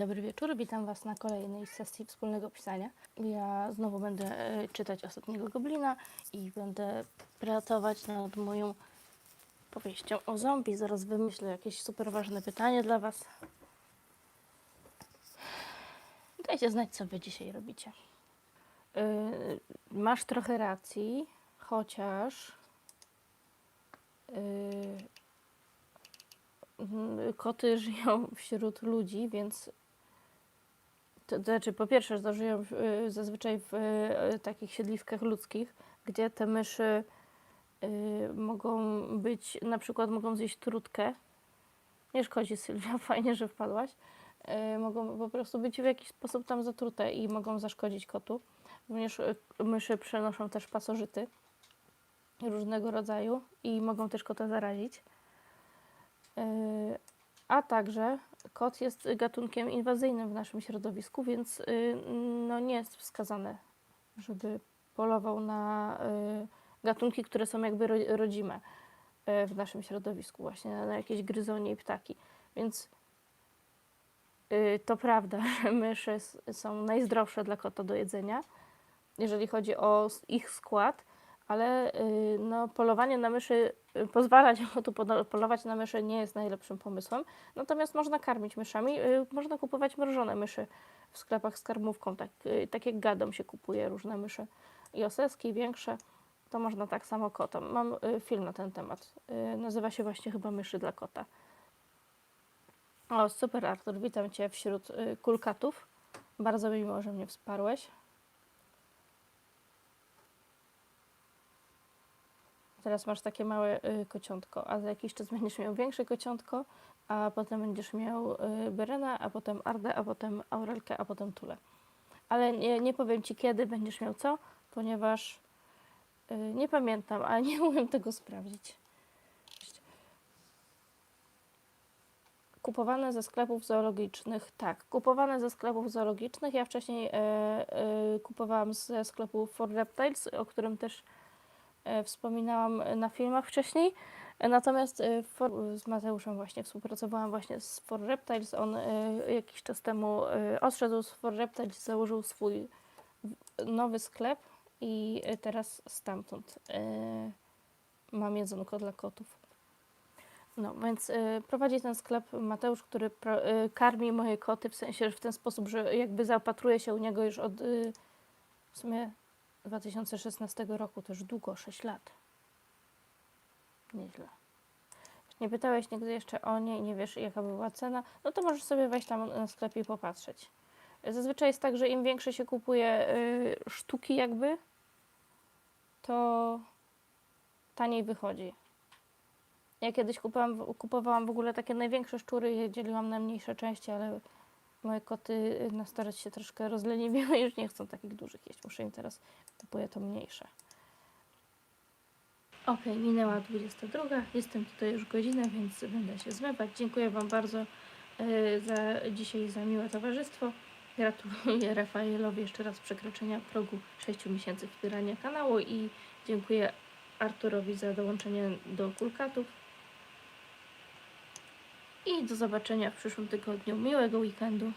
Dobry wieczór, witam Was na kolejnej sesji wspólnego pisania. Ja znowu będę e, czytać Ostatniego Goblina i będę pracować nad moją powieścią o zombie. Zaraz wymyślę jakieś super ważne pytanie dla Was. Dajcie znać, co Wy dzisiaj robicie. Yy, masz trochę racji, chociaż yy, koty żyją wśród ludzi, więc to, znaczy, po pierwsze, że żyją y, zazwyczaj w y, takich siedliskach ludzkich, gdzie te myszy y, mogą być, na przykład mogą zjeść trutkę. Nie szkodzi, Sylwia, fajnie, że wpadłaś. Mogą po prostu być w jakiś sposób tam zatrute i mogą zaszkodzić kotu. Również myszy przenoszą też pasożyty różnego rodzaju i mogą też kota zarazić. A także kot jest gatunkiem inwazyjnym w naszym środowisku, więc y, no nie jest wskazane, żeby polował na y, gatunki, które są jakby ro- rodzime y, w naszym środowisku, właśnie na jakieś gryzonie i ptaki. Więc to prawda, że myszy są najzdrowsze dla kota do jedzenia, jeżeli chodzi o ich skład, ale no, polowanie na myszy, pozwalać kotu podo- polować na myszy nie jest najlepszym pomysłem. Natomiast można karmić myszami. y, Można kupować mrożone myszy w sklepach z karmówką. Tak, y, tak jak gadom się kupuje różne myszy. I oseski, większe. To można tak samo kotom. Mam y, film na ten temat. Y, Nazywa się właśnie chyba Myszy dla kota. O, super Artur, witam Cię wśród y, kulkatów. Bardzo mi miło, że mnie wsparłeś. Teraz masz takie małe y, kociątko, a za jakiś czas będziesz miał większe kociątko, a potem będziesz miał y, Berena, a potem Ardę, a potem Aurelkę, a potem Tulę. Ale nie, nie powiem Ci kiedy będziesz miał co, ponieważ y, nie pamiętam, a nie umiem tego sprawdzić. Kupowane ze sklepów zoologicznych, tak, kupowane ze sklepów zoologicznych. Ja wcześniej e, e, kupowałam ze sklepu For Reptiles, o którym też wspominałam na filmach wcześniej. E, Natomiast e, z Mateuszem właśnie współpracowałam właśnie z For Reptiles. On e, jakiś czas temu e, odszedł z For Reptiles, założył swój nowy sklep i e, teraz stamtąd e, mam jedzonko dla kotów. No, więc prowadzi ten sklep Mateusz, który karmi moje koty, w sensie że w ten sposób, że jakby zaopatruje się u niego już od w sumie 2016 roku, to już długo, 6 lat. Nieźle. Nie pytałeś nigdy jeszcze o nie i nie wiesz jaka była cena, no to możesz sobie wejść tam na sklepie i popatrzeć. Zazwyczaj jest tak, że im większe się kupuje y, sztuki jakby, to taniej wychodzi. Ja kiedyś kupowałam, kupowałam w ogóle takie największe szczury je dzieliłam na mniejsze części, ale moje koty na starość się troszkę rozleniwiły i już nie chcą takich dużych jeść. Muszę im teraz kupuję to mniejsze. Ok, minęła 22. Jestem tutaj już godzinę, więc będę się zmywać. Dziękuję Wam bardzo e, za dzisiaj za miłe towarzystwo. Gratuluję Rafaelowi jeszcze raz przekroczenia progu 6 miesięcy wspierania kanału i dziękuję Arturowi za dołączenie do kulkatów. Do zobaczenia w przyszłym tygodniu. Miłego weekendu.